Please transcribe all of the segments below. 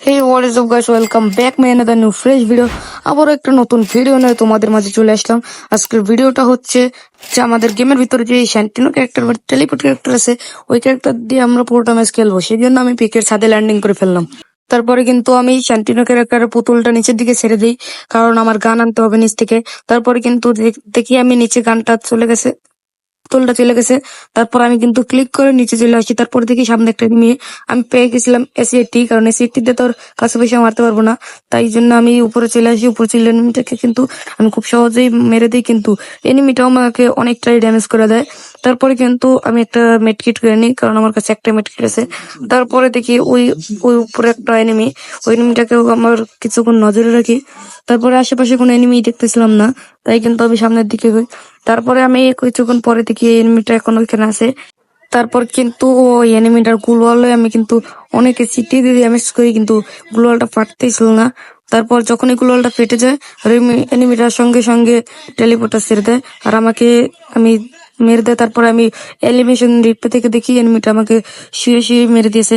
Hey what is up guys welcome back my another new fresh video আবারও একটা নতুন video নিয়ে তোমাদের মাঝে চলে আসলাম। আজকের ভিডিওটা হচ্ছে যে আমাদের গেমের ভিতরে যে শ্যান্টিনো ক্যারেক্টার বা টেলিপোর্ট ক্যারেক্টার আছে, ওই ক্যারেক্টার দিয়ে আমরা পুরোটা ম্যাচ খেলব সেই জন্য আমি পিকের ছাদে ল্যান্ডিং করে ফেললাম। তারপরে কিন্তু আমি শ্যান্টিনো ক্যারেক্টারের পুতুলটা নিচের দিকে ছেড়ে দিই, কারণ আমার গান আনতে হবে নিচ থেকে। তারপরে কিন্তু দেখি আমি নিচে গানটা চলে গেছে। পুতুলটা চলে গেছে। তারপর আমি কিন্তু ক্লিক করে নিচে চলে আসি তারপর দেখি সামনে একটা মেয়ে। আমি পেয়ে গেছিলাম এসিএটি কারণ দিয়ে তোর কাছে পয়সা মারতে পারব না। তাই জন্য আমি উপরে চলে আসি। উপরে চলে এনিমিটাকে কিন্তু আমি খুব সহজেই মেরে দিই। কিন্তু এনিমিটাও আমাকে অনেকটাই ড্যামেজ করে দেয়। তারপরে কিন্তু আমি একটা মেডকিট করে নিই, কারণ আমার কাছে একটা মেডকিট আছে। তারপরে দেখি ওই ওই উপরে একটা এনিমি ওই এনিমিটাকেও আমার কিছুক্ষণ নজরে রাখি। তারপরে আশেপাশে কোনো এনিমি দেখতেছিলাম না, তাই কিন্তু আমি সামনের দিকে হই। তারপরে আমি কিছুক্ষণ পরে দেখি এনিমিটা এখন ওইখানে আছে। তারপর কিন্তু ওই এনিমিটার গুলওয়ালে আমি কিন্তু অনেকে সিটি দিয়ে ড্যামেজ করি, কিন্তু গুলওয়ালটা ফাটতেই ছিল না। তারপর যখন এই গুলওয়ালটা ফেটে যায়, আর এনিমিটার সঙ্গে সঙ্গে টেলিপোর্টার ছেড়ে দেয়। আর আমাকে, আমি মেরে দেয়, তারপরে আমি এলিমিনেশন রিপ্লে থেকে দেখি এনিমিটা আমাকে শুয়ে শুয়ে মেরে দিয়েছে।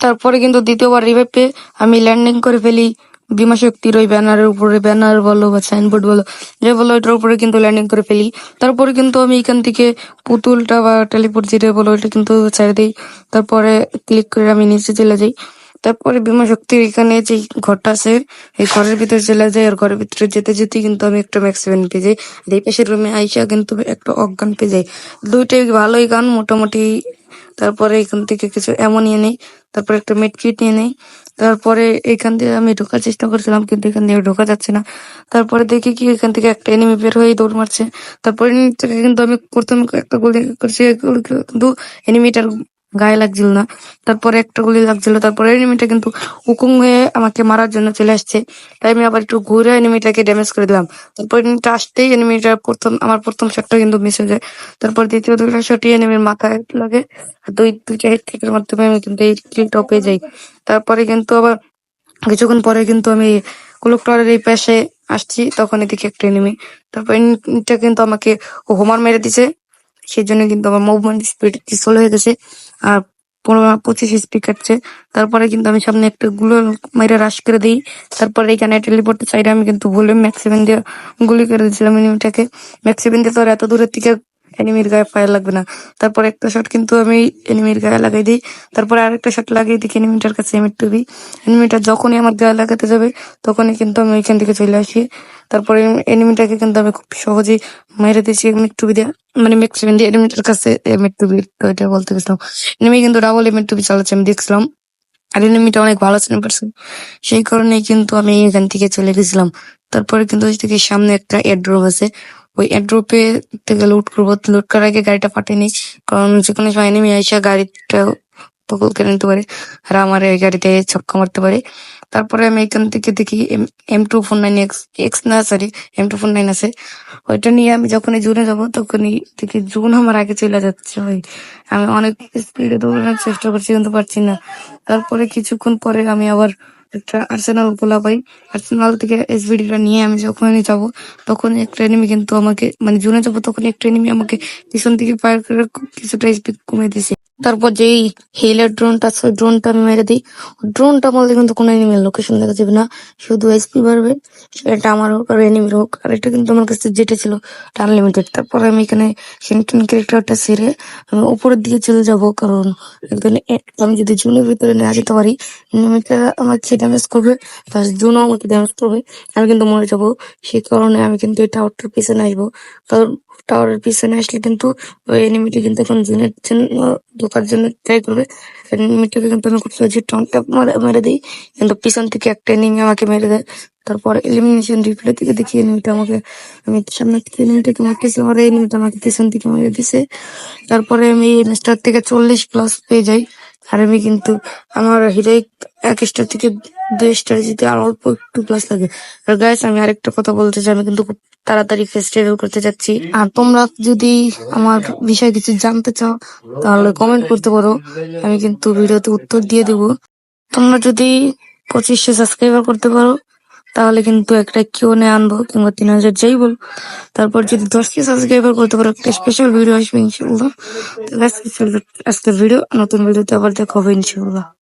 তারপরে কিন্তু দ্বিতীয়বার রিভাইভ পেয়ে আমি ল্যান্ডিং করে ফেলি। বিমা শক্তির ওই ব্যানারের উপরে ব্যানার বলো বা সাইনবোর্ড বলো, যে বলো ওইটার উপরে কিন্তু ল্যান্ডিং করে ফেলি। তারপরে কিন্তু আমি এখান থেকে পুতুলটা বা টেলিপোর্ট যেটা বলো, ওইটা কিন্তু ছেড়ে দিই। তারপরে ক্লিক করে আমি নিচে চলে যাই। তারপরে বিমা শক্তির এখানে যে ঘরটা আছে, এই ঘরের ভিতরে চলে যাই আর ঘরের ভিতরে যেতে যেতে কিন্তু আমি একটা ম্যাক্সিভেন পেয়ে যাই। আর এই পাশের রুমে আইসা কিন্তু একটা অজ্ঞান পেয়ে যাই। দুইটাই ভালোই গান, মোটামুটি। তারপরে এখান থেকে কিছু এমন নিয়ে নেই। তারপরে একটা মেডকিট নিয়ে নেই। তারপরে এখান থেকে আমি ঢোকার চেষ্টা করছিলাম, কিন্তু এখান থেকে ঢোকা যাচ্ছে না। তারপরে দেখি কি এখান থেকে একটা এনিমি বের হয়ে দৌড় মারছে। তারপরে কিন্তু আমি প্রথমে একটা গুলি করছি। কিন্তু এনিমিটার গায়ে লাগছিল না। তারপরে একটা গুলি লাগছিল, তারপরে এনিমিটা কিন্তু হুকুম হয়ে আমাকে মারার জন্য চলে আসছে। তাই আমি আবার একটু ঘুরে এনিমিটাকে ড্যামেজ করে দিলাম। তারপর এনিমিটা আসতেই এনিমিটা প্রথম, আমার প্রথম শটটা কিন্তু মিস হয়ে যায়। তারপর দ্বিতীয় দুটো শটই এনিমির মাথায় লাগে। দুই, দুইটা হেড কিকের মাধ্যমে আমি কিন্তু এই কিলটাও পেয়ে যাই। তারপরে কিন্তু আবার কিছুক্ষণ পরে কিন্তু আমি কুলুকটারের এই পাশে আসছি, তখন এদিকে একটা এনিমি তারপর এনিমিটা কিন্তু আমাকে হোমার মেরে দিছে। সেই জন্য কিন্তু আমার মুভমেন্ট স্পিড স্লো হয়ে গেছে। আর পনেরো পঁচিশ স্পিড কাটছে তারপরে কিন্তু আমি সামনে একটা গুলো মেরে রাশ করে দিই। তারপরে এখানে টেলিপোর্ট সাইডে আমি কিন্তু ভুলে ম্যাক্সিমেন দিয়ে গুলি করে দিয়েছিলাম এনিমিটাকে ম্যাক্সিমেন দিয়ে তো এত দূরের থেকে এনিমির গায়ে ফায়ার লাগবে না। তারপর একটা শট কিন্তু আমি এনিমির গায়ে লাগাই দিই। তারপরে আরেকটা শট লাগিয়ে দিই এনিমিটার কাছে এমিট টুবি এনিমিটা যখনই আমার গায়ে লাগাতে যাবে, তখনই কিন্তু আমি ওইখান থেকে চলে আসি। তারপরে এনিমিটাকে কিন্তু আমি খুব সহজেই মেরে দিয়েছি এমিট টুবি দিয়ে। মানে ম্যাক্সিমাম দিয়ে এনিমিটার কাছে এমিট টুবি ওইটা বলতে গেছিলাম। এনিমি কিন্তু ডাবল এমিট টুবি চালাচ্ছে আমি দেখছিলাম। আর এনিমিটা অনেক ভালো ছিল পারসন সেই কারণেই কিন্তু আমি এখান থেকে চলে গেছিলাম। তারপরে কিন্তু ওই থেকে সামনে একটা এয়ারড্রপ আছে। ওই এয়ারড্রপে থেকে লুট করব। লুট করার আগে গাড়িটা ফাটিয়ে নিই। কারণ যে কোনো সময় এনিমি আইসা গাড়িটা পকল কেড়ে নিতে পারে আর আমার এই গাড়িতে ছক্কা মারতে পারে। তারপরে আমি এখান থেকে দেখি M two four nine X X না sorry M two four nine আছে। ওইটা নিয়ে আমি যখনই জুনে যাব, তখনই দেখি জুন আমার আগে চলে যাচ্ছে ভাই। আমি অনেক স্পিডে দৌড়ানোর চেষ্টা করছি কিন্তু পারছি না। তারপরে কিছুক্ষণ পরে আমি আবার একটা আর্সেনাল গোলা পাই আর্সেনাল থেকে এস এসবিডিটা নিয়ে আমি যখনই যাব তখন এক এনিমি কিন্তু আমাকে মানে জুনে যাব তখন একটা এনিমি আমাকে পিছন থেকে ফায়ার করে কিছুটা স্পিড কমে দিছে। তারপর যেই হিলের ড্রোনটা আছে ড্রোনটা আমি মেরে দিই। ড্রোনটা বলতে কিন্তু কোনো এনিমির লোকেশন দেখা যাবে না। শুধু এসপি বাড়বে, সেটা আমার হোক আর এনিমির হোক। আর এটা কিন্তু আমার কাছে যেটা ছিল আনলিমিটেড তারপরে আমি এখানে সেন্টন ক্যারেক্টারটা সেরে আমি উপরের দিকে চলে যাব, কারণ এখানে আমি যদি জুনের ভিতরে না যেতে পারি এনিমিটা আমাকে ড্যামেজ করবে প্লাস জুনও আমাকে ড্যামেজ করবে, আমি কিন্তু মরে যাব। সেই কারণে আমি কিন্তু এই টাওয়ারটার পিছনে আসব। কারণ টাওয়ারের পিছনে আসলে কিন্তু ওই এনিমিটি কিন্তু এখন জুনের জন্য, ঢোকার জন্য ট্রাই করবে। এনিমিটাকে কিন্তু আমি খুব সহজে টনটা মেরে দিই। কিন্তু পিছন থেকে একটা এনিমি আমাকে মেরে দেয়। তারপর এলিমিনেশন রিপ্লে থেকে দেখি এনিমিটা আমাকে, আমি সামনে থেকে এনিমিটাকে মারতেছিলাম আর এনিমিটা আমাকে পিছন থেকে মেরে দিছে। তারপরে আমি স্টার থেকে চল্লিশ প্লাস পেয়ে যাই। আর আমি কিন্তু আমার হিরোইক এক স্টার থেকে দুই স্টার যেতে আর অল্প একটু প্লাস লাগে। গাইস আমি আরেকটা কথা বলতে চাই, আমি কিন্তু খুব তাড়াতাড়ি ফেস্টিভ্যাল করতে যাচ্ছি। আর তোমরা যদি আমার বিষয়ে কিছু জানতে চাও, তাহলে কমেন্ট করতে পারো। আমি কিন্তু ভিডিওতে উত্তর দিয়ে দেব। তোমরা যদি পঁচিশশো সাবস্ক্রাইবার করতে পারো, তাহলে কিন্তু একটা কিউ নে আনব, কিংবা তিন হাজার যাই বল। তারপর যদি দশ কে সাবস্ক্রাইবার করতে পারো, একটা স্পেশাল ভিডিও আসবে ইনশাল্লাহ আজকের ভিডিও নতুন ভিডিওতে আবার দেখা হবে ইনশাল্লাহ